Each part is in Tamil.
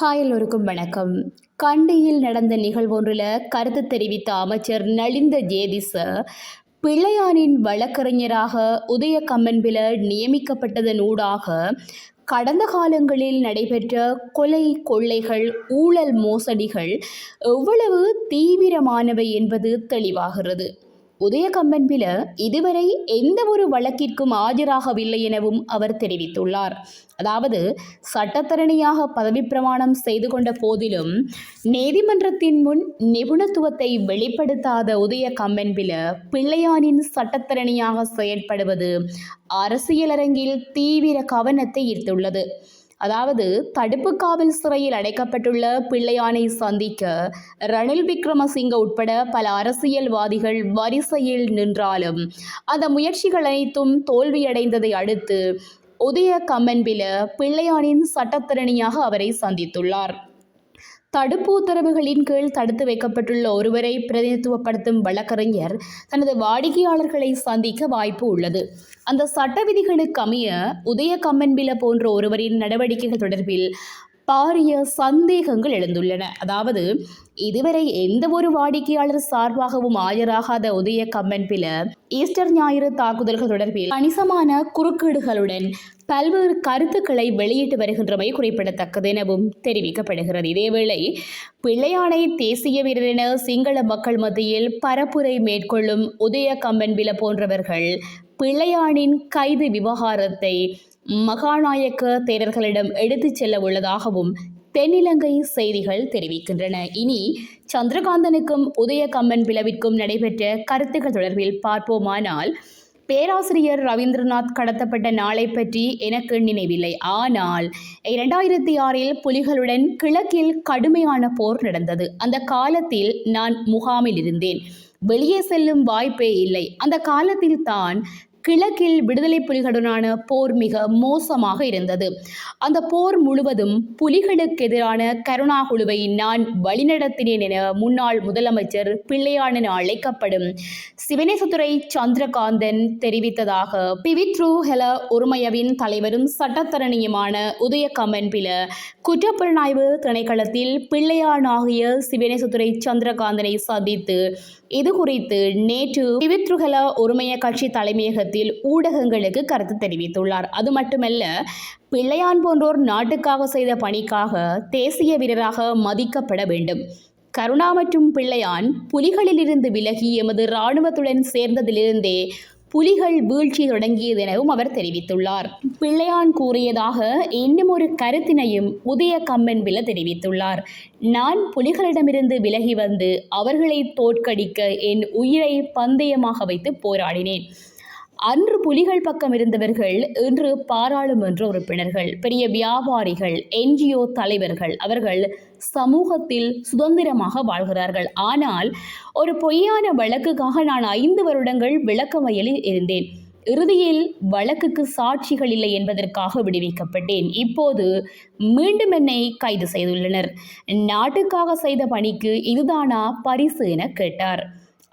காயலோருக்கும் வணக்கம். கண்டியில் நடந்த நிகழ்வொன்றில் கருத்து தெரிவித்த அமைச்சர் நலிந்த ஜேதிச பிள்ளையானின் வழக்கறிஞராக உதய கம்மன்பில நியமிக்கப்பட்டதன் ஊடாக கடந்த காலங்களில் நடைபெற்ற கொலை கொள்ளைகள் ஊழல் மோசடிகள் எவ்வளவு தீவிரமானவை என்பது தெளிவாகிறது. உதயகம்பன்பில இதுவரை எந்த ஒரு வழக்கிற்கும் ஆஜராகவில்லை எனவும் அவர் தெரிவித்துள்ளார். அதாவது சட்டத்தரணியாக பதவி பிரமாணம் செய்து கொண்ட போதிலும் நீதிமன்றத்தின் முன் நிபுணத்துவத்தை வெளிப்படுத்தாத உதய கம்பன்பில பிள்ளையானின் சட்டத்தரணியாக செயற்படுவது அரசியலரங்கில் தீவிர கவனத்தை ஈர்த்துள்ளது. அதாவது தடுப்பு காவல் சிறையில் அடைக்கப்பட்டுள்ள பிள்ளையானை சந்திக்க ரணில் விக்ரமசிங்க உட்பட பல அரசியல்வாதிகள் வரிசையில் நின்றாலும் அந்த முயற்சிகள் அனைத்தும் தோல்வியடைந்ததை அடுத்து உதய கம்மன்பில பிள்ளையானின் சட்டத்திறனியாக அவரை சந்தித்துள்ளார். தடுப்பு உத்தரவுகளின் கீழ் தடுத்து வைக்கப்பட்டுள்ள ஒருவரை பிரதிநிதித்துவப்படுத்தும் வழக்கறிஞர் தனது வாடிக்கையாளர்களை சந்திக்க வாய்ப்பு உள்ளது. அந்த சட்ட விதிகளுக்கு அமைய உதய கம்மன்பில போன்ற ஒருவரின் நடவடிக்கைகள் தொடர்பில் பாரிய சந்தேகங்கள் எழுந்துள்ளன. அதாவது இதுவரை எந்த ஒரு வாடிக்கையாளர் சார்பாகவும் ஆஜராகாத உதய கம்பென்பில ஈஸ்டர் ஞாயிறு தாக்குதல்கள் தொடர்பில் கணிசமான குறுக்கீடுகளுடன் பல்வேறு கருத்துக்களை வெளியிட்டு வருகின்றமை குறிப்பிடத்தக்கது எனவும் தெரிவிக்கப்படுகிறது. இதேவேளை பிள்ளையானை தேசிய வீரரென சிங்கள மக்கள் மத்தியில் பரப்புரை மேற்கொள்ளும் உதய கம்பன்பில போன்றவர்கள் பிள்ளையானின் கைது விவகாரத்தை மகாநாயக்க தேரர்களிடம் எடுத்துச் செல்ல உள்ளதாகவும் தென்னிலங்கை செய்திகள் தெரிவிக்கின்றன. இனி சந்திரகாந்தனுக்கும் உதயகம்மன் பிளவிற்கும் நடைபெற்ற கருத்துக்கள் தொடர்பில் பார்ப்போமானால் பேராசிரியர் ரவீந்திரநாத் கடத்தப்பட்ட நாளை பற்றி எனக்கு நினைவில்லை. ஆனால் இரண்டாயிரத்தி ஆறில் புலிகளுடன் கிழக்கில் கடுமையான போர் நடந்தது. அந்த காலத்தில் நான் முகாமில் இருந்தேன். வெளியே செல்லும் வாய்ப்பே இல்லை. அந்த காலத்தில் தான் கிழக்கில் விடுதலை புலிகளுடனான போர் மிக மோசமாக இருந்தது. அந்த போர் முழுவதும் புலிகளுக்கு எதிரான கருணா குழுவை நான் வழிநடத்தினேன் என முன்னாள் முதலமைச்சர் பிள்ளையானன் அழைக்கப்படும் சிவனேசதுரை சந்திரகாந்தன் தெரிவித்ததாக பிவித்ரு ஹெல ஒருமையவின் தலைவரும் சட்டத்தரணியுமான உதயகமன் பில குற்றப்புலனாய்வு திணைக்களத்தில் பிள்ளையானாகிய சிவனேசதுரை சந்திரகாந்தனை சந்தித்து இது குறித்து நேற்று பிவித்ருகல உரிமைய கட்சி தலைமையகத்தில் ஊடகங்களுக்கு கருத்து தெரிவித்துள்ளார். அது மட்டுமல்ல பிள்ளையான் போன்றோர் நாட்டுக்காக செய்த பணிக்காக தேசிய வீரராக மதிக்கப்பட வேண்டும். கருணா மற்றும் பிள்ளையான் புலிகளிலிருந்து விலகி எமது இராணுவத்துடன் சேர்ந்ததிலிருந்தே புலிகள் வீழ்ச்சி தொடங்கியது எனவும் அவர் தெரிவித்துள்ளார். பிள்ளையான் கூறியதாக இன்னும் ஒரு கருத்தினையும் உதய கம்பன்பில தெரிவித்துள்ளார். நான் புலிகளிடமிருந்து விலகி வந்து அவர்களை தோற்கடிக்க என் உயிரை பந்தயமாக வைத்து போராடினேன். அன்று புலிகள் பக்கம் இருந்தவர்கள் இன்று பாராளுமன்ற உறுப்பினர்கள் பெரிய வியாபாரிகள் என்ஜிஓ தலைவர்கள் அவர்கள் சமூகத்தில் சுதந்திரமாக வாழ்கிறார்கள். ஆனால் ஒரு பொய்யான வழக்குக்காக நான் ஐந்து வருடங்கள் விளக்கமையலில் இருந்தேன். இறுதியில் வழக்குக்கு சாட்சிகள் இல்லை என்பதற்காக விடுவிக்கப்பட்டேன். இப்போது மீண்டும் என்னை கைது செய்துள்ளனர். நாட்டுக்காக செய்த பணிக்கு இதுதானா பரிசு என கேட்டார்.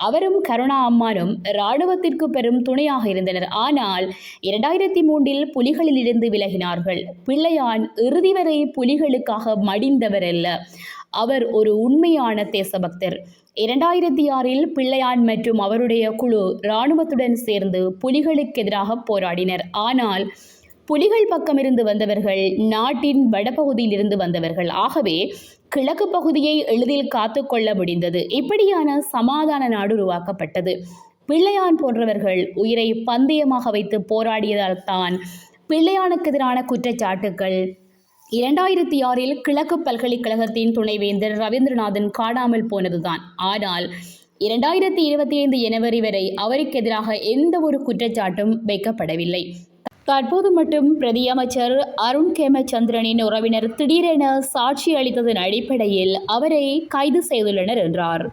அவரும் கருணா அம்மானும் இராணுவத்திற்கு பெரும் துணையாக இருந்தனர். ஆனால் இரண்டாயிரத்தி மூன்றில் புலிகளில் இருந்து விலகினார்கள். பிள்ளையான் இறுதி வரை புலிகளுக்காக மடிந்தவர் அல்ல அவர் ஒரு உண்மையான தேசபக்தர். இரண்டாயிரத்தி ஆறில் பிள்ளையான் மற்றும் அவருடைய குழு இராணுவத்துடன் சேர்ந்து புலிகளுக்கு எதிராக போராடினர். ஆனால் புலிகள் பக்கமிருந்து வந்தவர்கள் நாட்டின் வடபகுதியில் இருந்து வந்தவர்கள். ஆகவே கிழக்கு பகுதியை எளிதில் காத்து கொள்ள முடிந்தது. இப்படியான சமாதான நாடு உருவாக்கப்பட்டது. பிள்ளையான் போன்றவர்கள் உயிரை பந்தயமாக வைத்து போராடியதால் தான் பிள்ளையானுக்கு எதிரான குற்றச்சாட்டுக்கள். இரண்டாயிரத்தி ஆறில் கிழக்கு பல்கலைக்கழகத்தின் துணைவேந்தர் ரவீந்திரநாதன் காணாமல் போனதுதான். ஆனால் இரண்டாயிரத்தி இருபத்தி ஐந்து ஜனவரி வரை அவருக்கு எதிராக எந்த ஒரு குற்றச்சாட்டும் வைக்கப்படவில்லை. தற்போது மட்டும் பிரதியமைச்சர் அருண் கேமச்சந்திரனின் உறவினர் திடீரென சாட்சி அளித்ததன் அடிப்படையில் அவரை கைது செய்துள்ளனர் என்றார்.